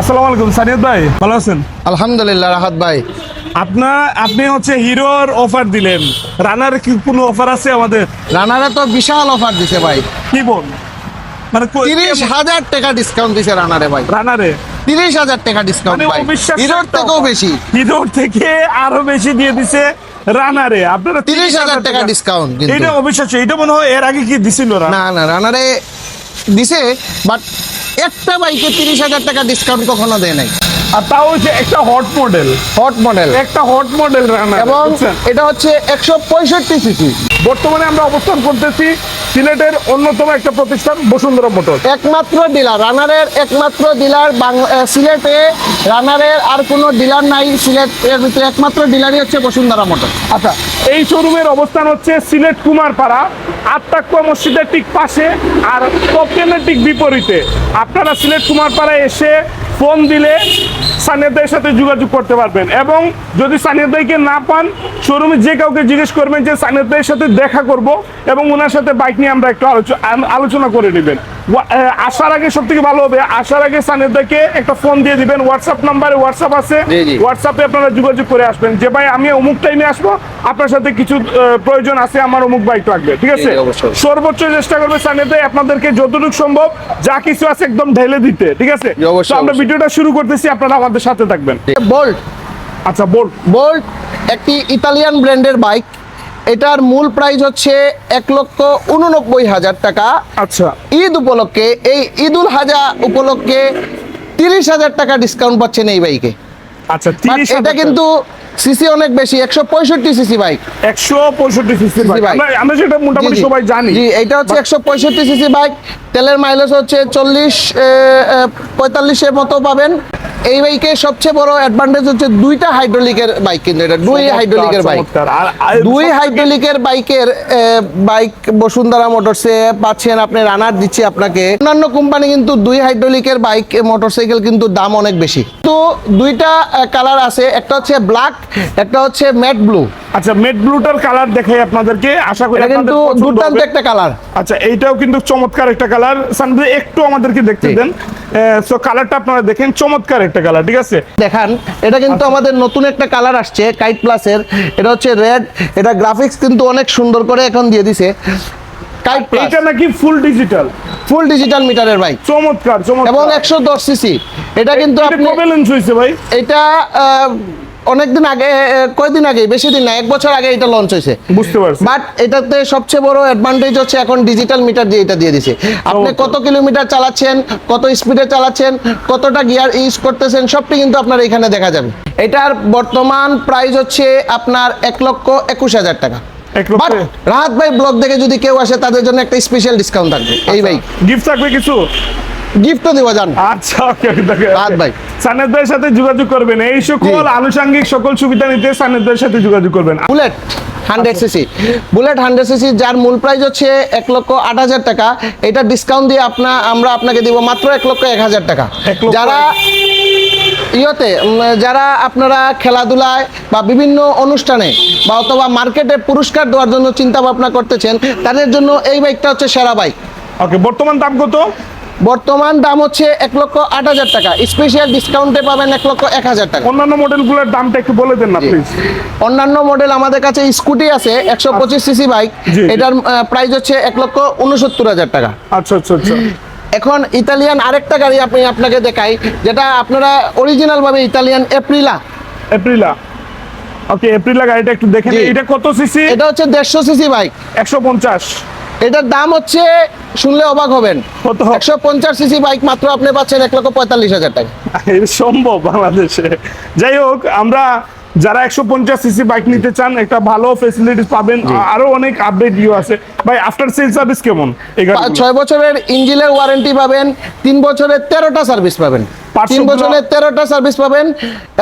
আসসালামু আলাইকুম সানিয়াদ ভাই ভালো আছেন? আলহামদুলিল্লাহ রাহাত ভাই। আপনার আপনি হচ্ছে হিরোর অফার দিলেন। রানার কি কোনো অফার আছে আমাদের? রানারে তো বিশাল অফার দিছে ভাই। কি বল? মানে তিরিশ হাজার টাকা ডিসকাউন্ট দিছে রানারে ভাই। রানারে তিরিশ হাজার টাকা ডিসকাউন্ট মানে ভাই। হিরোর থেকেও বেশি। হিরোর থেকে আরও বেশি দিয়ে দিছে রানারে আপনারা তিরিশ হাজার টাকা ডিসকাউন্ট এটা অবিশ্বাস্য। এটা মনে হয় এর আগে কি দিছিল না না রানারে দিছে বাট একটা বাইকে তিরিশ হাজার টাকা ডিসকাউন্ট কখনো দেয় নাই। আর তাও হচ্ছে একটা হট মডেল হট মডেল একটা হট মডেল রানা এবং এটা হচ্ছে একশো পঁয়ষট্টি সিসি বর্তমানে আমরা অবস্থান করতেছি সিলেটের অন্যতম একটা প্রতিষ্ঠান বসুন্ধরা মোটর একমাত্র ডিলার রানারের একমাত্র ডিলার সিলেটে রানারের আর কোনো ডিলার নাই সিলেটের ভিতরে একমাত্র ডিলারই হচ্ছে বসুন্ধরা মোটর আচ্ছা এই শোরুমের অবস্থান হচ্ছে সিলেট কুমারপাড়া আত্মাকুয়া মসজিদের ঠিক পাশে আর টপটেনের ঠিক বিপরীতে। আপনারা সিলেট কুমারপাড়ায় এসে ফোন দিলে সানিয়াদের সাথে যোগাযোগ করতে পারবেন। এবং যদি সানিয়াদাইকে না পান শোরুমে যে কাউকে জিজ্ঞেস করবেন যে সানিয়াদের সাথে দেখা করব এবং ওনার সাথে বাইক নিয়ে আমরা একটু আলোচ- আলোচনা করে নেবেন। আসার আগে সব থেকে ভালো হবে। আসার আগে সানিয়াদাকে একটা ফোন দিয়ে দিবেন। হোয়াটসঅ্যাপ নাম্বারে হোয়াটসঅ্যাপ আছে। হোয়াটসঅ্যাপে আপনারা যোগাযোগ করে আসবেন। যে ভাই আমি অমুক টাইমে আসব আপনার সাথে কিছু প্রয়োজন আছে আমার অমুক বাইক লাগবে ঠিক আছে। সর্বোচ্চ চেষ্টা করবে সানিয়াতে আপনাদেরকে যতটুকু সম্ভব যা কিছু আছে একদম ঢেলে দিতে ঠিক আছে? আমরা ভিডিওটা শুরু করতেছি আপনারা আমাদের সাথে থাকবেন। বোল্ট আচ্ছা বল বোল্ট একটি ইতালিয়ান ব্র্যান্ডের বাইক এটার মূল প্রাইস হচ্ছে এক লক্ষ উননব্বই হাজার টাকা। আচ্ছা। ঈদ উপলক্ষে এই ঈদুল হাজা উপলক্ষে তিরিশ হাজার টাকা ডিসকাউন্ট পাচ্ছেন এই বাইকে আচ্ছা এটা কিন্তু সিসি অনেক বেশি একশো পঁয়ষট্টি সিসি বাইক একশো পঁয়ষট্টি সিসি bike। আমরা সেটা মোটামুটি। সবাই জানি। জি এটা হচ্ছে একশো পঁয়ষট্টি সিসি বাইক তেলের মাইলেজ হচ্ছে চল্লিশ পঁয়তাল্লিশের মতো পাবেন। এই বাইকে সবচেয়ে বড় অ্যাডভান্টেজ হচ্ছে দুইটা হাইড্রোলিকের বাইক কিন্তু এটা দুই হাইড্রোলিকের বাইক দুই হাইড্রোলিকের বাইকের বাইক বসুন্ধরা মোটরসে পাচ্ছেন আপনি রানার দিচ্ছি আপনাকে। অন্যান্য কোম্পানি কিন্তু দুই হাইড্রোলিকের বাইক মোটরসাইকেল কিন্তু দাম অনেক বেশি। তো দুইটা কালার আছে একটা হচ্ছে ব্ল্যাক একটা হচ্ছে ম্যাট ব্লু আচ্ছা মেট ব্লুটার কালার দেখাই আপনাদেরকে। আশা করি কিন্তু দুর্দান্ত একটা কালার আচ্ছা এইটাও কিন্তু চমৎকার একটা কালার সানভি একটু আমাদেরকে দেখতে। দেন। সো কালারটা আপনারা দেখেন চমৎকার একটা কালার ঠিক আছে? দেখান এটা কিন্তু আচ্ছা। আমাদের নতুন একটা কালার আসছে কাইট প্লাসের এটা হচ্ছে রেড এটা গ্রাফিক্স কিন্তু অনেক সুন্দর করে এখন দিয়ে দিছে। কাইট প্লাস এটা নাকি ফুল ডিজিটাল ফুল ডিজিটাল মিটারের ভাই। চমৎকার চমৎকার। এবং একশো দশ সিসি এটা কিন্তু আপনি কবে লঞ্চ হইছে ভাই? এটা অনেকদিন আগে কয়দিন আগে? বেশি দিন না এক বছর আগে এটা লঞ্চ হয়েছে। বুঝতে পারছি। বাট এটাতে সবচেয়ে বড় অ্যাডভান্টেজ হচ্ছে এখন ডিজিটাল মিটার দিয়ে এটা দিয়ে দিছে। আপনি কত কিলোমিটার চালাচ্ছেন কত স্পিডে চালাচ্ছেন কতটা গিয়ার ইউজ করতেছেন সবটি কিন্তু আপনার এখানে দেখা যাবে। এটার বর্তমান প্রাইস হচ্ছে আপনার এক লক্ষ একুশ হাজার টাকা। রাহাত ভাই ব্লগ দেখে যদি কেউ আসে তাদের জন্য একটা স্পেশাল ডিসকাউন্ট থাকবে। এই ভাই গিফট থাকবে কিছু? গিফটও দেওয়া যান। আচ্ছা ওকে রাত ভাই। সানেদ ভাইয়ের সাথে যোগাযোগ করবেন। এই সকল। আনুষঙ্গিক সকল সুবিধা নিতে সানেদ ভাইয়ের সাথে যোগাযোগ করবেন। Bullet hundred CC Bullet hundred CC যার মূল প্রাইস হচ্ছে এক লক্ষ আট হাজার টাকা। এটা ডিসকাউন্ট দিয়ে আপনা আমরা আপনাকে দিব মাত্র এক লক্ষ এক হাজার টাকা। যারা ইয়তে যারা আপনারা খেলাধুলায় বা বিভিন্ন অনুষ্ঠানে বা অথবা মার্কেটে পুরস্কার দেওয়ার জন্য চিন্তা ভাবনা করতেছেন তাদের জন্য এই বাইকটা হচ্ছে সেরা বাইক ওকে বর্তমান দাম কত? বর্তমান দাম হচ্ছে এক লক্ষ আট হাজার টাকা। স্পেশাল ডিসকাউন্টে পাবেন এক লক্ষ এক হাজার টাকা। অন্যান্য মডেলগুলোর দামটা একটু বলে দেন না প্লিজ অন্যান্য মডেল আমাদের কাছে স্কুটি আছে একশো পঁচিশ সিসি বাইক। এটার প্রাইস হচ্ছে এক লক্ষ উনসত্তর হাজার টাকা। আচ্ছা আচ্ছা আচ্ছা। এখন ইতালিয়ান আরেকটা গাড়ি আপনি আপনাকে দেখাই যেটা আপনারা অরিজিনাল ভাবে Italian Aprilia Aprilia okay Aprilia গাড়িটা একটু দেখেন। এটা কত সিসি এটা হচ্ছে দেড়শো সিসি বাইক একশো পঞ্চাশ। এটার দাম হচ্ছে শুনলে অবাক হবেন কত? একশো পঞ্চাশ সিসি বাইক মাত্র আপনি পাচ্ছেন এক লক্ষ পঁয়তাল্লিশ হাজার টাকা। সম্ভব বাংলাদেশে। যাই হোক আমরা যারা একশো পঞ্চাশ সিসি বাইক নিতে চান একটা ভালো ফেসিলিটিস পাবেন। আরও অনেক আপডেট ইউ আছে। ভাই আফটার সেল সার্ভিস কেমন ছয় বছরের ইঞ্জিনের ওয়ারেন্টি পাবেন তিন বছরের তেরোটা সার্ভিস পাবেন। তিন বছরের তেরোটা সার্ভিস পাবেন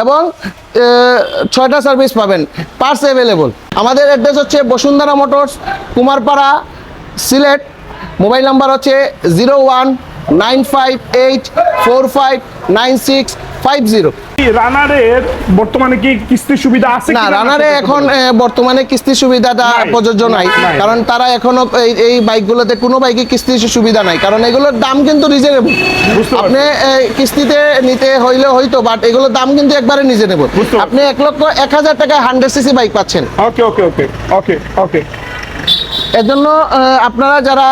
এবং ছয়টা সার্ভিস পাবেন। পার্স অ্যাভেলেবল আমাদের অ্যাড্রেস হচ্ছে Bashundhara motors Kumarpara Sylhet. Mobile number হচ্ছে zero one nine five eight four five nine six five zero. রানারের বর্তমানে কি কিস্তির সুবিধা আছে না রানারে এখন বর্তমানে সুবিধাটা প্রযোজ্য নাই। কারণ তারা এখনও এই বাইকগুলোতে কোনো বাইকে কিস্তির সুবিধা নাই। কারণ এগুলোর দাম কিন্তু রিজনেবল আপনি কিস্তিতে নিতে হইলে হয়তো বাট এগুলোর দাম কিন্তু একবারে বুঝতে পারছি। আপনি এক লক্ষ এক হাজার টাকা হান্ড্রেড সিসি বাইক পাচ্ছেন। ওকে ওকে ওকে ওকে ওকে এর জন্য আপনারা যারা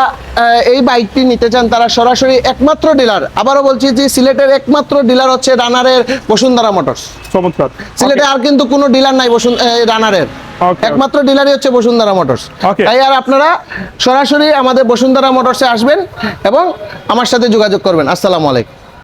এই বাইকটি নিতে চান তারা সরাসরি একমাত্র ডিলার। আবারও বলছি যে সিলেটের একমাত্র ডিলার হচ্ছে রানারের বসুন্ধরা মোটরস। চমৎকার। সিলেটে আর কিন্তু কোনো ডিলার নাই বসুন রানারের। একমাত্র ডিলারই হচ্ছে বসুন্ধরা মোটরস। তাই আর আপনারা সরাসরি আমাদের বসুন্ধরা মোটরসে আসবেন এবং আমার সাথে যোগাযোগ করবেন। আসসালামু আলাইকুম।